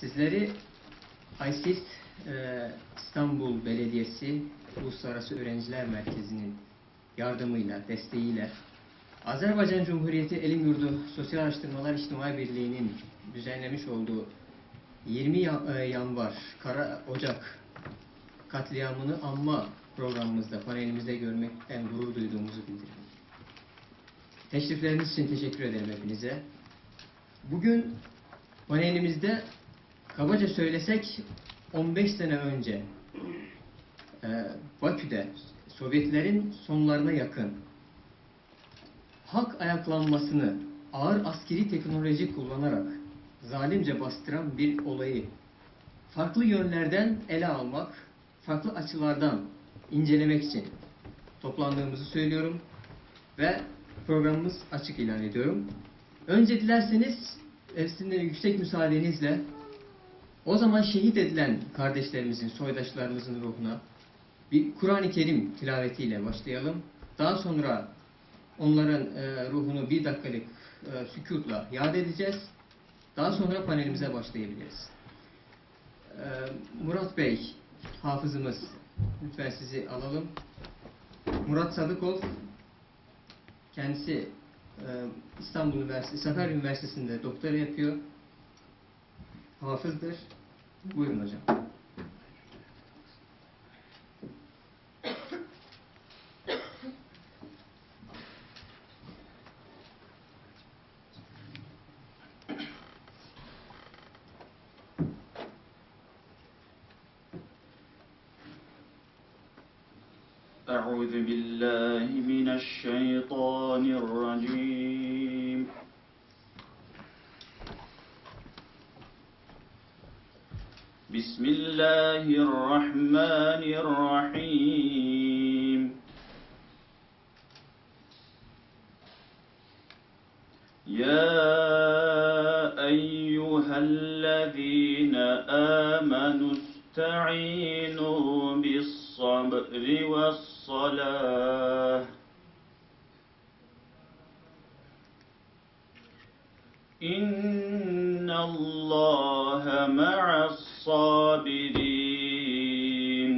Sizleri ISIS e, İstanbul Belediyesi Uluslararası Öğrenciler Merkezi'nin yardımıyla, desteğiyle Azerbaycan Cumhuriyeti Elim Yurdu Sosyal Araştırmalar İçtimai Birliği'nin düzenlemiş olduğu 20 Ya- e, Yanvar Kara Ocak katliamını anma programımızda, panelimizde görmekten gurur duyduğumuzu bildiriyorum. Teşrifleriniz için teşekkür ederim hepinize. Bugün panelimizde kabaca söylesek 15 sene önce e, Bakü'de Sovyetlerin sonlarına yakın halk ayaklanmasını ağır askeri teknoloji kullanarak zalimce bastıran bir olayı farklı yönlerden ele almak, farklı açılardan incelemek için toplandığımızı söylüyorum ve programımız açık ilan ediyorum. Önce dilerseniz sizin yüksek müsaadenizle o zaman şehit edilen kardeşlerimizin, soydaşlarımızın ruhuna bir Kur'an-ı Kerim tilavetiyle başlayalım. Daha sonra onların e, ruhunu bir dakikalık e, sükutla yad edeceğiz. Daha sonra panelimize başlayabiliriz. E, Murat Bey, hafızımız, lütfen sizi alalım. Murat Sadıkov, kendisi e, İstanbul Üniversitesi, Sakarya Üniversitesi'nde doktora yapıyor. Hafızdır. Buyurun hocam. أعوذ بالله من الشيطان الرجيم بسم الله الرحمن الرحيم. يا أيها الذين آمنوا استعينوا بالصبر والصلاة. إن الله الصابرين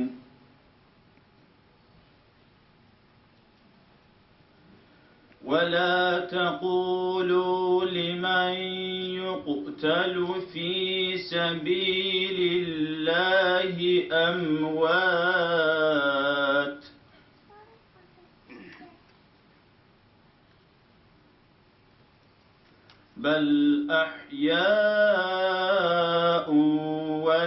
ولا تقولوا لمن يقتل في سبيل الله أموات. بل أحياء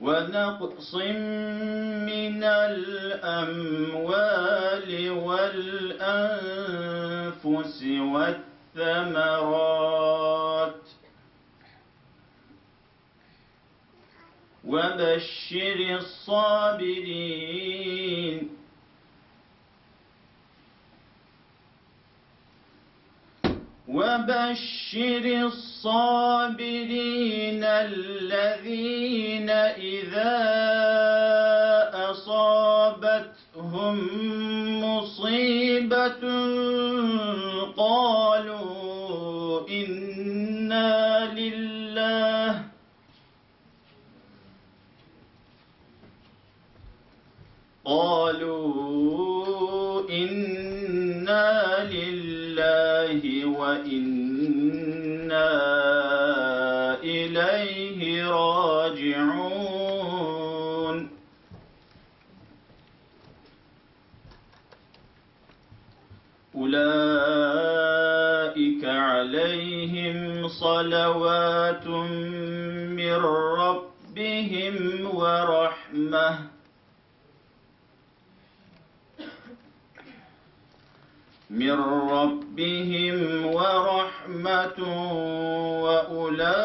ونقص من الأموال والأنفس والثمرات. وبشر الصابرين وبشر الصابرين الذين إذا أصابتهم مصيبة قالوا إنا لله. قالوا صلوات من ربهم ورحمة. من ربهم ورحمة وأولئك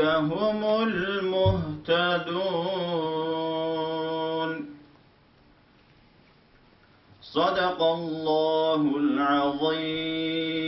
هم المهتدون. صدق الله العظيم.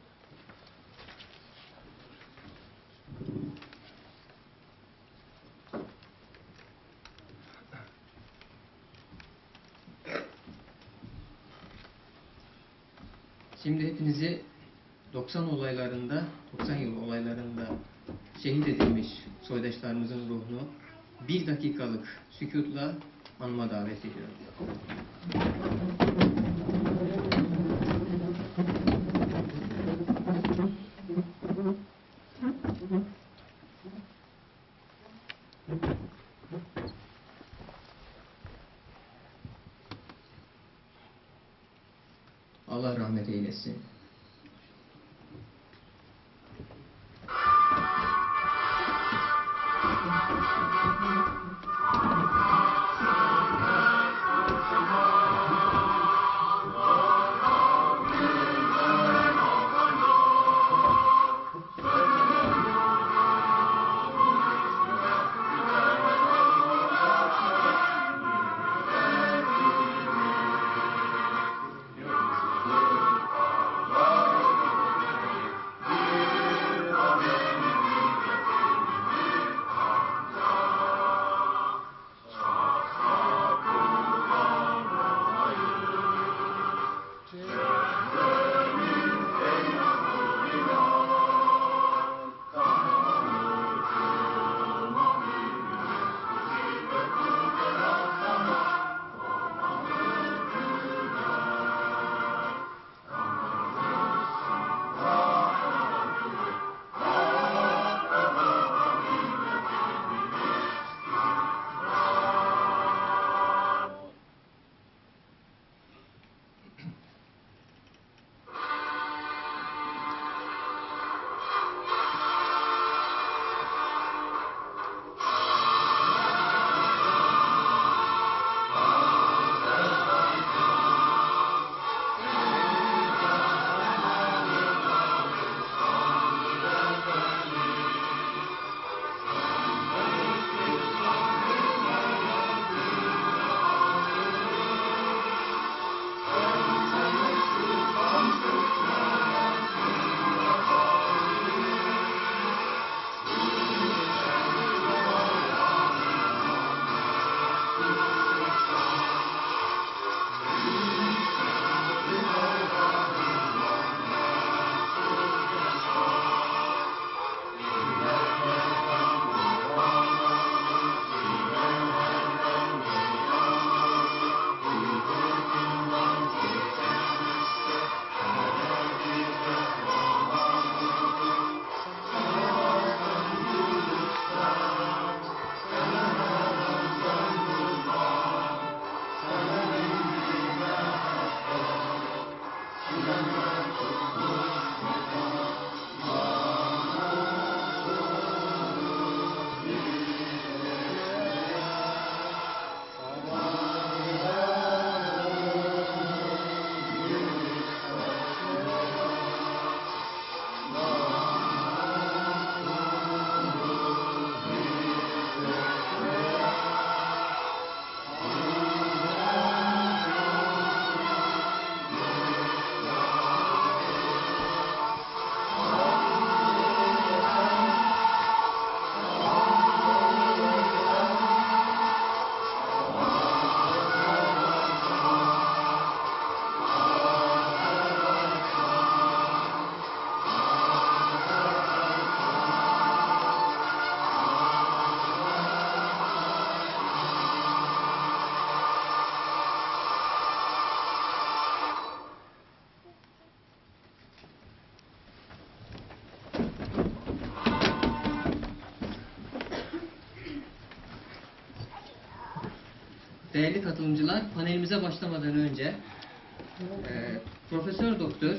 Şimdi hepinizi 90 olaylarında, 90 yıl olaylarında şehit edilmiş soydaşlarımızın ruhunu bir dakikalık sükutla anma davet ediyorum. Allah rahmet değerli katılımcılar, panelimize başlamadan önce e, Profesör Doktor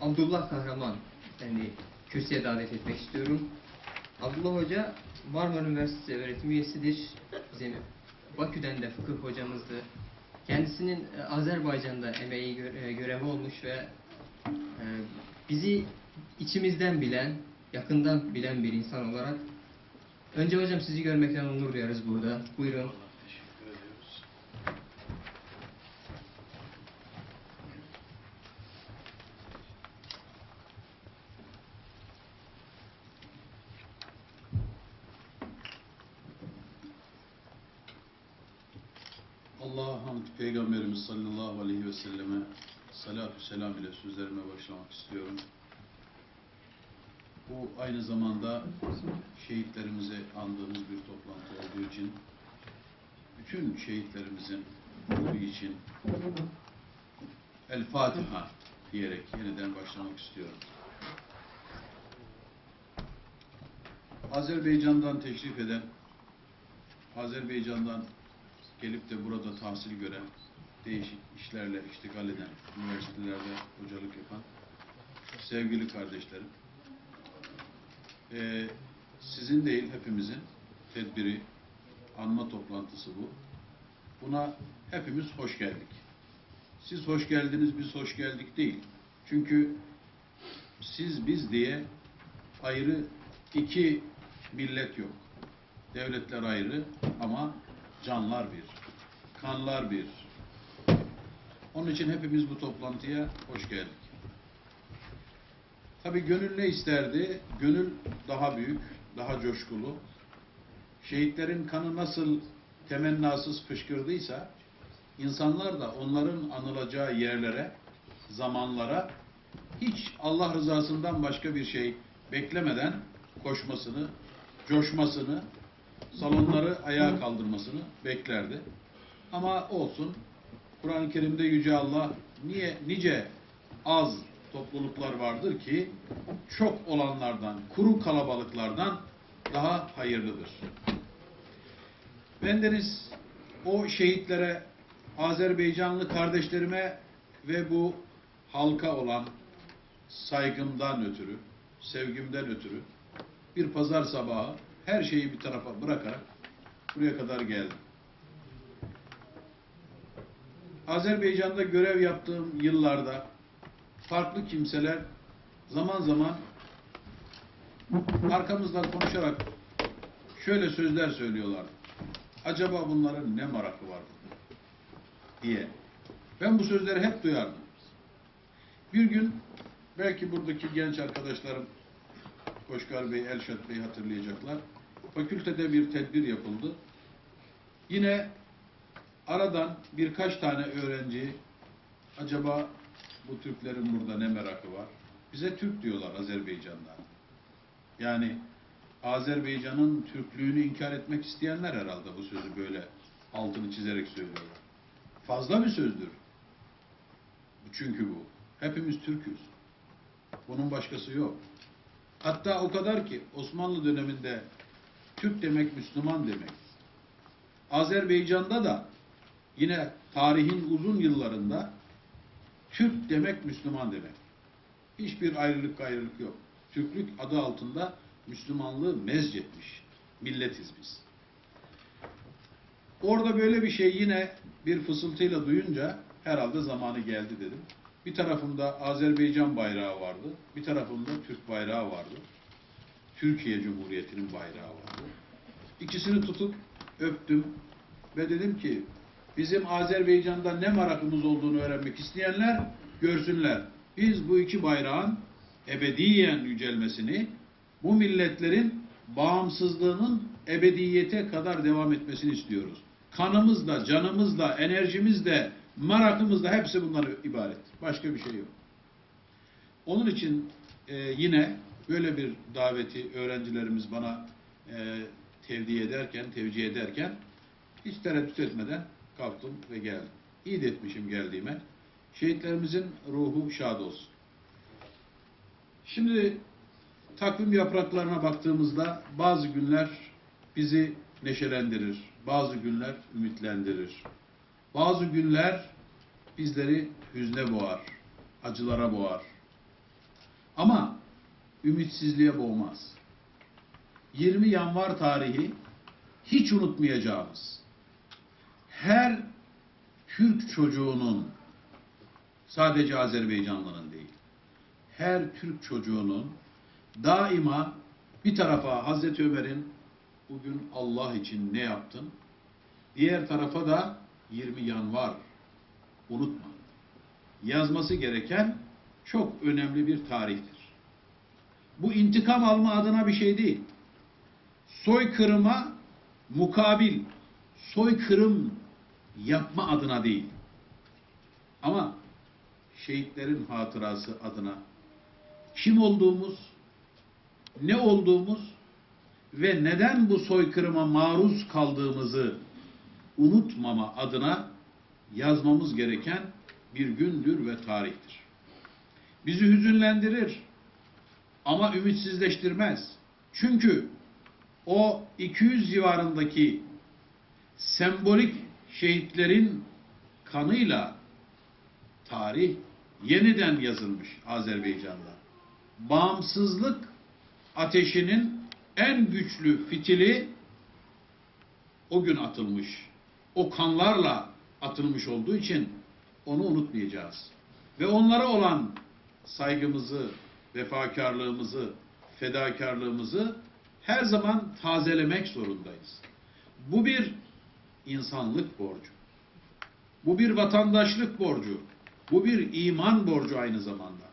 Abdullah Kahraman yani kürsüye davet etmek istiyorum. Abdullah Hoca Marmara Üniversitesi öğretim üyesidir. Bizim Bakü'den de fıkıh hocamızdı. Kendisinin e, Azerbaycan'da emeği e, görevi olmuş ve e, bizi içimizden bilen, yakından bilen bir insan olarak önce hocam sizi görmekten onur duyarız burada. Buyurun. Teşekkür ediyoruz. Allah'a hamd Peygamberimiz sallallahu aleyhi ve selleme salatü selam ile sözlerime başlamak istiyorum. Bu aynı zamanda şehitlerimizi andığımız bir toplantı olduğu için bütün şehitlerimizin ruhu için El Fatiha diyerek yeniden başlamak istiyorum. Azerbaycan'dan teşrif eden, Azerbaycan'dan gelip de burada tahsil gören, değişik işlerle iştigal eden, üniversitelerde hocalık yapan sevgili kardeşlerim, ee, sizin değil hepimizin tedbiri, anma toplantısı bu. Buna hepimiz hoş geldik. Siz hoş geldiniz, biz hoş geldik değil. Çünkü siz biz diye ayrı iki millet yok. Devletler ayrı ama canlar bir, kanlar bir. Onun için hepimiz bu toplantıya hoş geldik. Tabii gönül ne isterdi? Gönül daha büyük, daha coşkulu. Şehitlerin kanı nasıl temennasız fışkırdıysa, insanlar da onların anılacağı yerlere, zamanlara hiç Allah rızasından başka bir şey beklemeden koşmasını, coşmasını, salonları ayağa kaldırmasını beklerdi. Ama olsun, Kur'an-ı Kerim'de Yüce Allah niye nice az topluluklar vardır ki çok olanlardan, kuru kalabalıklardan daha hayırlıdır. Bendeniz o şehitlere, Azerbaycanlı kardeşlerime ve bu halka olan saygımdan ötürü, sevgimden ötürü bir pazar sabahı her şeyi bir tarafa bırakarak buraya kadar geldim. Azerbaycan'da görev yaptığım yıllarda farklı kimseler zaman zaman arkamızdan konuşarak şöyle sözler söylüyorlar. Acaba bunların ne merakı var diye. Ben bu sözleri hep duyardım. Bir gün belki buradaki genç arkadaşlarım Koşkar Bey, Elşat Bey hatırlayacaklar. Fakültede bir tedbir yapıldı. Yine aradan birkaç tane öğrenci acaba bu Türklerin burada ne merakı var? Bize Türk diyorlar Azerbaycan'da. Yani Azerbaycan'ın Türklüğünü inkar etmek isteyenler herhalde bu sözü böyle altını çizerek söylüyorlar. Fazla bir sözdür. Çünkü bu. Hepimiz Türk'üz. Bunun başkası yok. Hatta o kadar ki Osmanlı döneminde Türk demek Müslüman demek. Azerbaycan'da da yine tarihin uzun yıllarında Türk demek Müslüman demek. Hiçbir ayrılık gayrılık yok. Türklük adı altında Müslümanlığı mezcetmiş. Milletiz biz. Orada böyle bir şey yine bir fısıltıyla duyunca herhalde zamanı geldi dedim. Bir tarafımda Azerbaycan bayrağı vardı, bir tarafımda Türk bayrağı vardı. Türkiye Cumhuriyeti'nin bayrağı vardı. İkisini tutup öptüm ve dedim ki bizim Azerbaycan'da ne merakımız olduğunu öğrenmek isteyenler görsünler. Biz bu iki bayrağın ebediyen yücelmesini, bu milletlerin bağımsızlığının ebediyete kadar devam etmesini istiyoruz. Kanımızla, canımızla, enerjimizle, merakımızla hepsi bunlar ibaret. Başka bir şey yok. Onun için e, yine böyle bir daveti öğrencilerimiz bana e, tevdi ederken, tevcih ederken hiç tereddüt etmeden kalktım ve geldim. İyi de etmişim geldiğime. Şehitlerimizin ruhu şad olsun. Şimdi takvim yapraklarına baktığımızda bazı günler bizi neşelendirir, bazı günler ümitlendirir. Bazı günler bizleri hüzne boğar, acılara boğar. Ama ümitsizliğe boğmaz. 20 Yanvar tarihi hiç unutmayacağımız, her Türk çocuğunun, sadece Azerbaycanlı'nın değil, her Türk çocuğunun daima bir tarafa Hazreti Ömer'in bugün Allah için ne yaptın? Diğer tarafa da 20 Yanvar unutma. Yazması gereken çok önemli bir tarihtir. Bu intikam alma adına bir şey değil. Soykırıma mukabil, soykırım yapma adına değil. Ama şehitlerin hatırası adına kim olduğumuz, ne olduğumuz ve neden bu soykırıma maruz kaldığımızı unutmama adına yazmamız gereken bir gündür ve tarihtir. Bizi hüzünlendirir ama ümitsizleştirmez. Çünkü o 200 civarındaki sembolik şehitlerin kanıyla tarih yeniden yazılmış Azerbaycan'da. Bağımsızlık ateşinin en güçlü fitili o gün atılmış. O kanlarla atılmış olduğu için onu unutmayacağız. Ve onlara olan saygımızı, vefakarlığımızı, fedakarlığımızı her zaman tazelemek zorundayız. Bu bir insanlık borcu. Bu bir vatandaşlık borcu. Bu bir iman borcu aynı zamanda.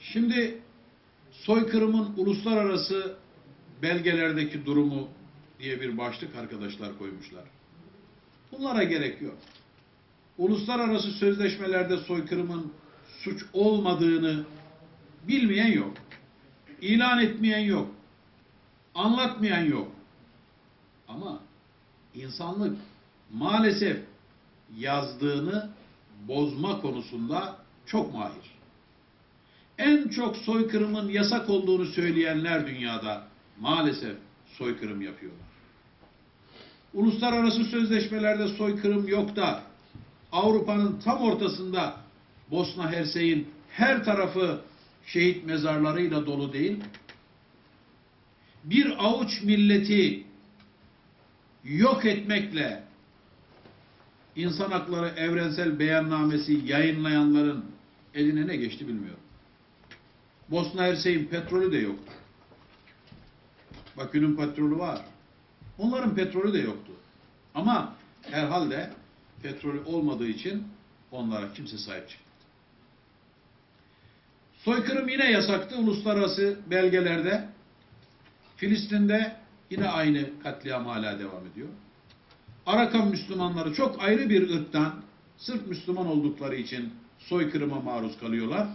Şimdi soykırımın uluslararası belgelerdeki durumu diye bir başlık arkadaşlar koymuşlar. Bunlara gerek yok. Uluslararası sözleşmelerde soykırımın suç olmadığını bilmeyen yok. İlan etmeyen yok. Anlatmayan yok. Ama insanlık maalesef yazdığını bozma konusunda çok mahir. En çok soykırımın yasak olduğunu söyleyenler dünyada maalesef soykırım yapıyorlar. Uluslararası sözleşmelerde soykırım yok da Avrupa'nın tam ortasında Bosna Hersey'in her tarafı şehit mezarlarıyla dolu değil. Bir avuç milleti yok etmekle insan hakları evrensel beyannamesi yayınlayanların eline ne geçti bilmiyorum. Bosna Hersey'in petrolü de yoktu. Bakü'nün petrolü var. Onların petrolü de yoktu. Ama herhalde petrolü olmadığı için onlara kimse sahip çıkmadı. Soykırım yine yasaktı uluslararası belgelerde. Filistin'de yine aynı katliam hala devam ediyor. Arakan Müslümanları çok ayrı bir ırktan sırf Müslüman oldukları için soykırıma maruz kalıyorlar.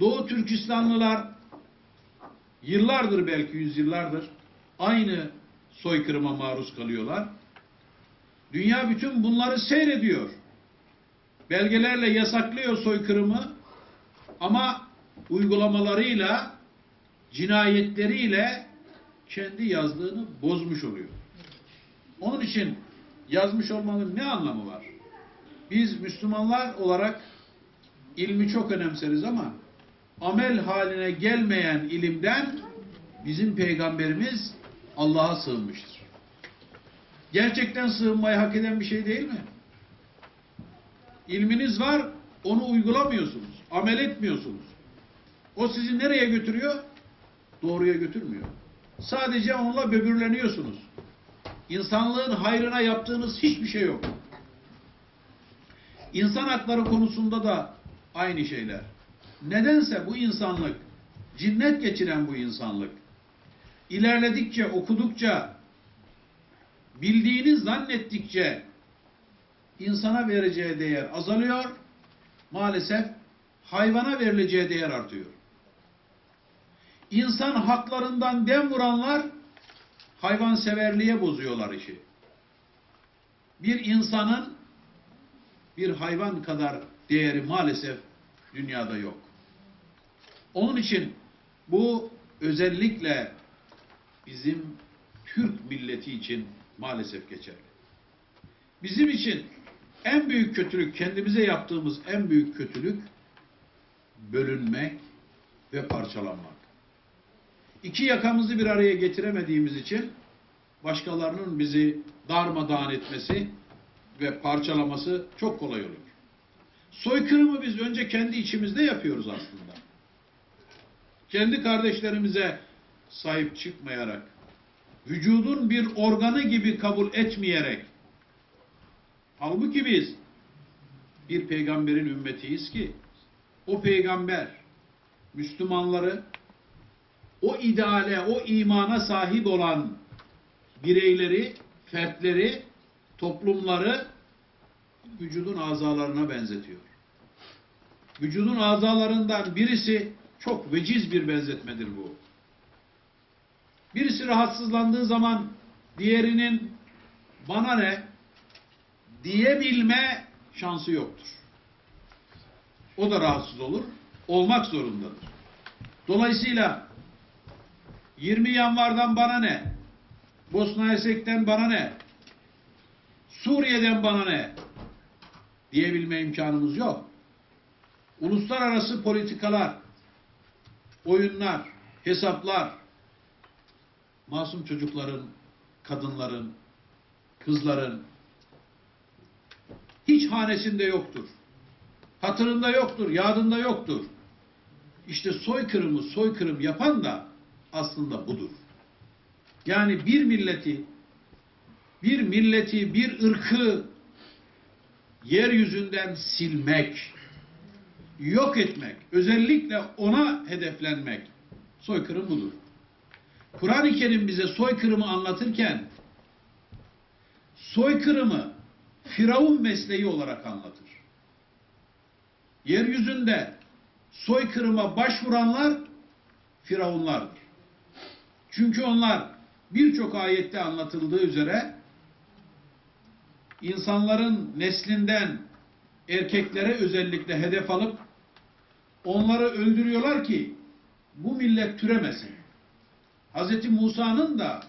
Doğu Türkistanlılar yıllardır belki yüzyıllardır aynı soykırıma maruz kalıyorlar. Dünya bütün bunları seyrediyor. Belgelerle yasaklıyor soykırımı ama uygulamalarıyla, cinayetleriyle kendi yazdığını bozmuş oluyor. Onun için yazmış olmanın ne anlamı var? Biz Müslümanlar olarak ilmi çok önemseriz ama amel haline gelmeyen ilimden bizim peygamberimiz Allah'a sığınmıştır. Gerçekten sığınmayı hak eden bir şey değil mi? İlminiz var, onu uygulamıyorsunuz, amel etmiyorsunuz. O sizi nereye götürüyor? Doğruya götürmüyor. Sadece onunla böbürleniyorsunuz. İnsanlığın hayrına yaptığınız hiçbir şey yok. İnsan hakları konusunda da aynı şeyler. Nedense bu insanlık, cinnet geçiren bu insanlık, ilerledikçe, okudukça, bildiğini zannettikçe insana vereceği değer azalıyor, maalesef hayvana verileceği değer artıyor. İnsan haklarından dem vuranlar hayvanseverliğe bozuyorlar işi. Bir insanın bir hayvan kadar değeri maalesef dünyada yok. Onun için bu özellikle bizim Türk milleti için maalesef geçerli. Bizim için en büyük kötülük, kendimize yaptığımız en büyük kötülük bölünmek ve parçalanmak. İki yakamızı bir araya getiremediğimiz için başkalarının bizi darmadağın etmesi ve parçalaması çok kolay olur. Soykırımı biz önce kendi içimizde yapıyoruz aslında. Kendi kardeşlerimize sahip çıkmayarak, vücudun bir organı gibi kabul etmeyerek, halbuki biz bir peygamberin ümmetiyiz ki, o peygamber Müslümanları o ideale, o imana sahip olan bireyleri, fertleri, toplumları vücudun azalarına benzetiyor. Vücudun azalarından birisi çok veciz bir benzetmedir bu. Birisi rahatsızlandığı zaman diğerinin bana ne diyebilme şansı yoktur. O da rahatsız olur, olmak zorundadır. Dolayısıyla 20 yanvardan bana ne? Bosna Hersek'ten bana ne? Suriye'den bana ne? Diyebilme imkanımız yok. Uluslararası politikalar, oyunlar, hesaplar, masum çocukların, kadınların, kızların hiç hanesinde yoktur. Hatırında yoktur, yadında yoktur. İşte soykırımı soykırım yapan da aslında budur. Yani bir milleti, bir milleti, bir ırkı yeryüzünden silmek, yok etmek, özellikle ona hedeflenmek soykırım budur. Kur'an-ı Kerim bize soykırımı anlatırken soykırımı Firavun mesleği olarak anlatır. Yeryüzünde soykırıma başvuranlar Firavunlardır. Çünkü onlar birçok ayette anlatıldığı üzere insanların neslinden erkeklere özellikle hedef alıp onları öldürüyorlar ki bu millet türemesin. Hz. Musa'nın da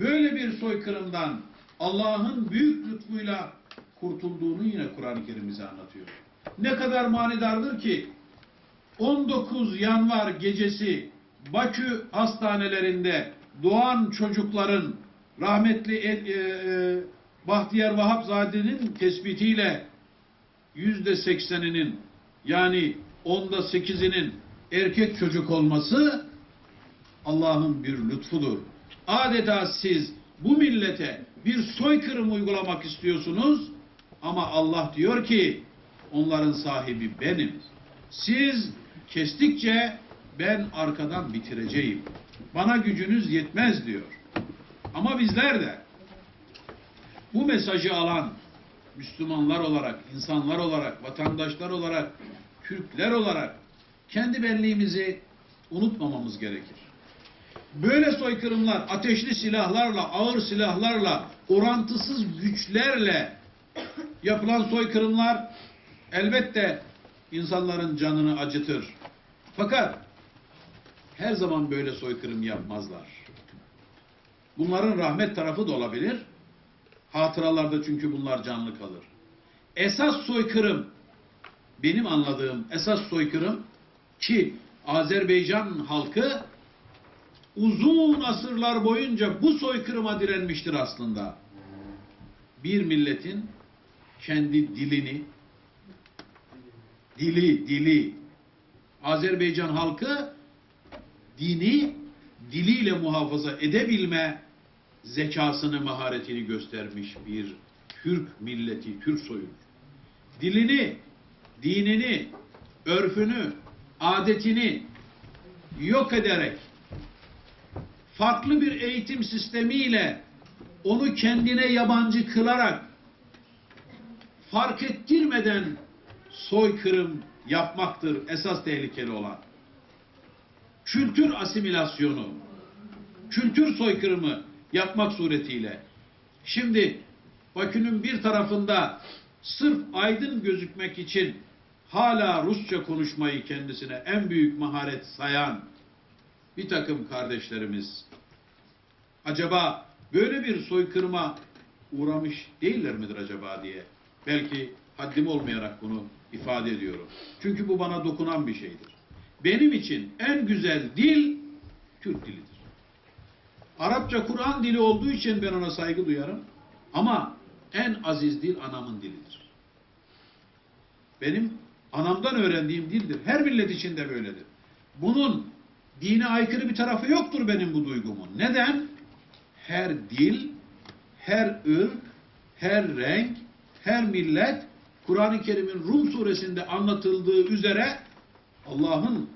böyle bir soykırımdan Allah'ın büyük lütfuyla kurtulduğunu yine Kur'an-ı Kerim anlatıyor. Ne kadar manidardır ki 19 yanvar gecesi Bakü hastanelerinde doğan çocukların rahmetli e, e, Bahtiyar Vahapzade'nin tespitiyle yüzde sekseninin yani onda sekizinin erkek çocuk olması Allah'ın bir lütfudur. Adeta siz bu millete bir soykırım uygulamak istiyorsunuz ama Allah diyor ki onların sahibi benim. Siz kestikçe ben arkadan bitireceğim. Bana gücünüz yetmez diyor. Ama bizler de bu mesajı alan Müslümanlar olarak, insanlar olarak, vatandaşlar olarak, Türkler olarak kendi benliğimizi unutmamamız gerekir. Böyle soykırımlar ateşli silahlarla, ağır silahlarla, orantısız güçlerle yapılan soykırımlar elbette insanların canını acıtır. Fakat her zaman böyle soykırım yapmazlar. Bunların rahmet tarafı da olabilir. Hatıralarda çünkü bunlar canlı kalır. Esas soykırım, benim anladığım esas soykırım ki Azerbaycan halkı uzun asırlar boyunca bu soykırıma direnmiştir aslında. Bir milletin kendi dilini, dili, dili, Azerbaycan halkı dini diliyle muhafaza edebilme zekasını, maharetini göstermiş bir Türk milleti, Türk soyu. Dilini, dinini, örfünü, adetini yok ederek farklı bir eğitim sistemiyle onu kendine yabancı kılarak fark ettirmeden soykırım yapmaktır esas tehlikeli olan. Kültür asimilasyonu, kültür soykırımı yapmak suretiyle. Şimdi Bakü'nün bir tarafında sırf aydın gözükmek için hala Rusça konuşmayı kendisine en büyük maharet sayan bir takım kardeşlerimiz acaba böyle bir soykırıma uğramış değiller midir acaba diye. Belki haddim olmayarak bunu ifade ediyorum. Çünkü bu bana dokunan bir şeydir. Benim için en güzel dil Türk dilidir. Arapça Kur'an dili olduğu için ben ona saygı duyarım. Ama en aziz dil anamın dilidir. Benim anamdan öğrendiğim dildir. Her millet için de böyledir. Bunun dine aykırı bir tarafı yoktur benim bu duygumun. Neden? Her dil, her ırk, her renk, her millet Kur'an-ı Kerim'in Rum suresinde anlatıldığı üzere Allah'ın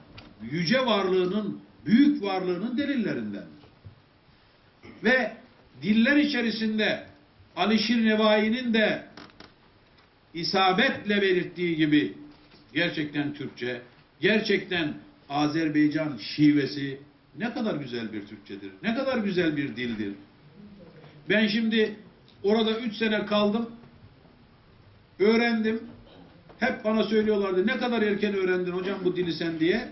yüce varlığının, büyük varlığının delillerindendir. Ve diller içerisinde Alişir Nevai'nin de isabetle belirttiği gibi gerçekten Türkçe, gerçekten Azerbaycan şivesi ne kadar güzel bir Türkçedir, ne kadar güzel bir dildir. Ben şimdi orada üç sene kaldım, öğrendim. Hep bana söylüyorlardı ne kadar erken öğrendin hocam bu dili sen diye.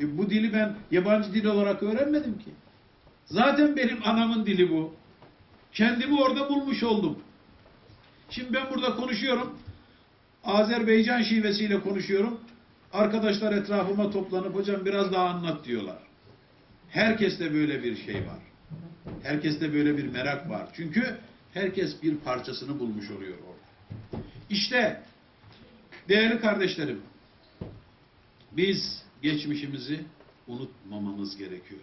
E, bu dili ben yabancı dil olarak öğrenmedim ki. Zaten benim anamın dili bu. Kendimi orada bulmuş oldum. Şimdi ben burada konuşuyorum. Azerbaycan şivesiyle konuşuyorum. Arkadaşlar etrafıma toplanıp hocam biraz daha anlat diyorlar. Herkeste böyle bir şey var. Herkeste böyle bir merak var. Çünkü herkes bir parçasını bulmuş oluyor orada. İşte değerli kardeşlerim biz geçmişimizi unutmamamız gerekiyor.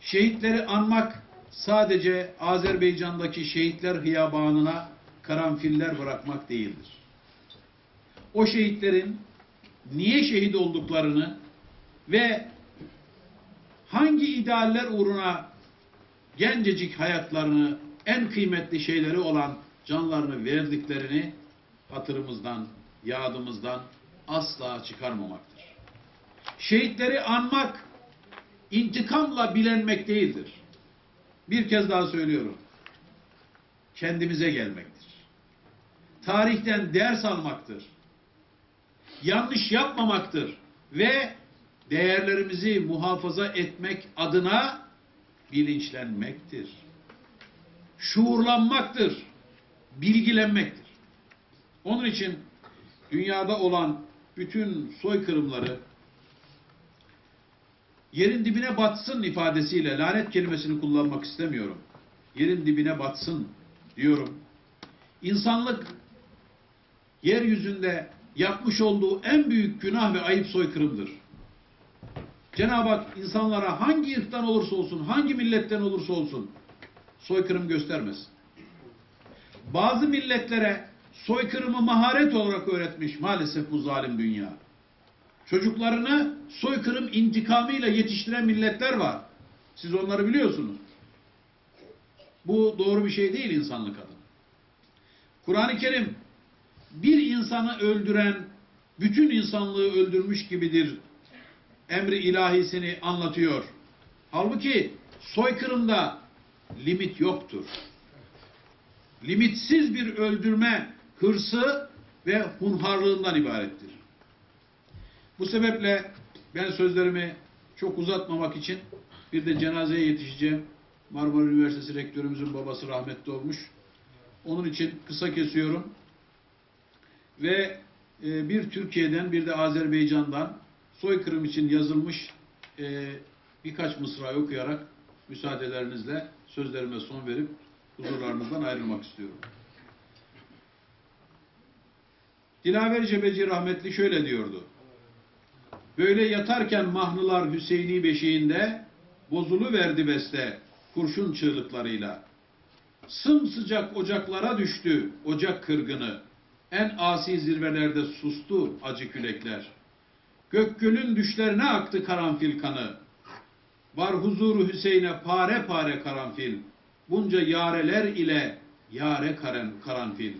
Şehitleri anmak sadece Azerbaycan'daki şehitler hıyabanına karanfiller bırakmak değildir. O şehitlerin niye şehit olduklarını ve hangi idealler uğruna gencecik hayatlarını en kıymetli şeyleri olan canlarını verdiklerini hatırımızdan, yadımızdan asla çıkarmamaktır. Şehitleri anmak intikamla bilenmek değildir. Bir kez daha söylüyorum. Kendimize gelmektir. Tarihten ders almaktır. Yanlış yapmamaktır ve değerlerimizi muhafaza etmek adına bilinçlenmektir. Şuurlanmaktır. Bilgilenmektir. Onun için dünyada olan bütün soykırımları yerin dibine batsın ifadesiyle lanet kelimesini kullanmak istemiyorum. Yerin dibine batsın diyorum. İnsanlık yeryüzünde yapmış olduğu en büyük günah ve ayıp soykırımdır. Cenab-ı Hak insanlara hangi ırktan olursa olsun, hangi milletten olursa olsun soykırım göstermesin. Bazı milletlere soykırımı maharet olarak öğretmiş maalesef bu zalim dünya. Çocuklarını soykırım intikamıyla yetiştiren milletler var. Siz onları biliyorsunuz. Bu doğru bir şey değil insanlık adına. Kur'an-ı Kerim bir insanı öldüren bütün insanlığı öldürmüş gibidir emri ilahisini anlatıyor. Halbuki soykırımda limit yoktur. Limitsiz bir öldürme hırsı ve hunharlığından ibarettir. Bu sebeple ben sözlerimi çok uzatmamak için bir de cenazeye yetişeceğim. Marmara Üniversitesi rektörümüzün babası rahmetli olmuş. Onun için kısa kesiyorum. Ve e, bir Türkiye'den bir de Azerbaycan'dan soykırım için yazılmış e, birkaç mısra okuyarak müsaadelerinizle sözlerime son verip huzurlarınızdan ayrılmak istiyorum. Dilaver Cebeci rahmetli şöyle diyordu. Böyle yatarken mahnılar Hüseyini beşiğinde bozulu verdi beste kurşun çığlıklarıyla. Sımsıcak ocaklara düştü ocak kırgını. En asi zirvelerde sustu acı külekler. Gökgül'ün düşlerine aktı karanfil kanı. Var huzuru Hüseyin'e pare pare karanfil. Bunca yareler ile yare karen karanfil.